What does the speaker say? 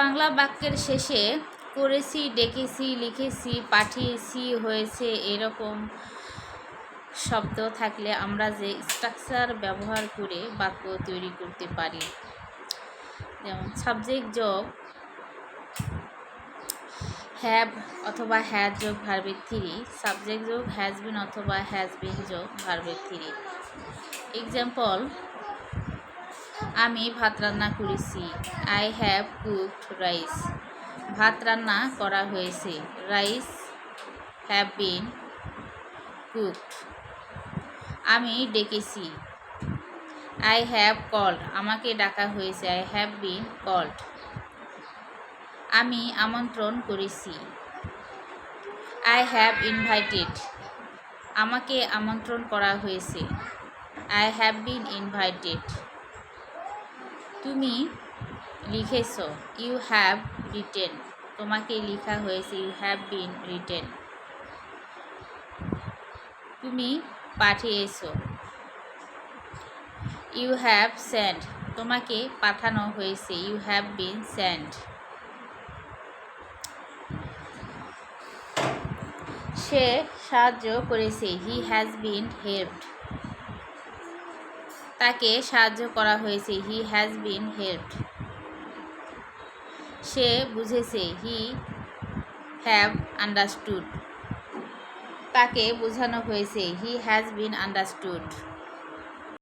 বাংলা বাক্যের শেষে করেছি, ডেকেছি, লিখেছি, পাঠিয়েছি, হয়েছে এরকম শব্দ থাকলে আমরা যে স্ট্রাকচার ব্যবহার করে বাক্য তৈরি করতে পারি। যেমন সাবজেক্ট যোগ হ্যাভ অথবা হ্যাজ যোগ ভার্বের থ্রি সাবজেক্ট যোগ হ্যাজ বিন অথবা হ্যাজ বিন যোগ ভার্বের থ্রি। এক্সাম্পল আমি ভাত রান্না করেছি। আই হ্যাভ কুকড রাইস ভাত রান্না করা হয়েছে। রাইস হ্যাভ বিন কুকড আমি ডেকেছি। আই হ্যাভ কল্ড আমাকে ডাকা হয়েছে। আই হ্যাভ বিন কল্ড আমি আমন্ত্রণ করেছি। আই হ্যাভ ইনভাইটেড আমাকে আমন্ত্রণ করা হয়েছে। আই হ্যাভ বিন ইনভাইটেড তুমি লিখেছ ইউ হ্যাভ রিটেন তোমাকে লেখা হয়েছে ইউ হ্যাভ বিন রিটেন তুমি পাঠিয়েছো ইউ হ্যাভ সেন্ড তোমাকে পাঠানো হয়েছে ইউ হ্যাভ বিন সেন্ড সে সাহায্য করেছে হি হ্যাজ বিন হেল্পড তাকে সাহায্য করা হয়েছে। হি হ্যাজ বিন হেল্পড সে বুঝেছে। হি হ্যাভ আন্ডারস্টুড তাকে বোঝানো হয়েছে। He has been understood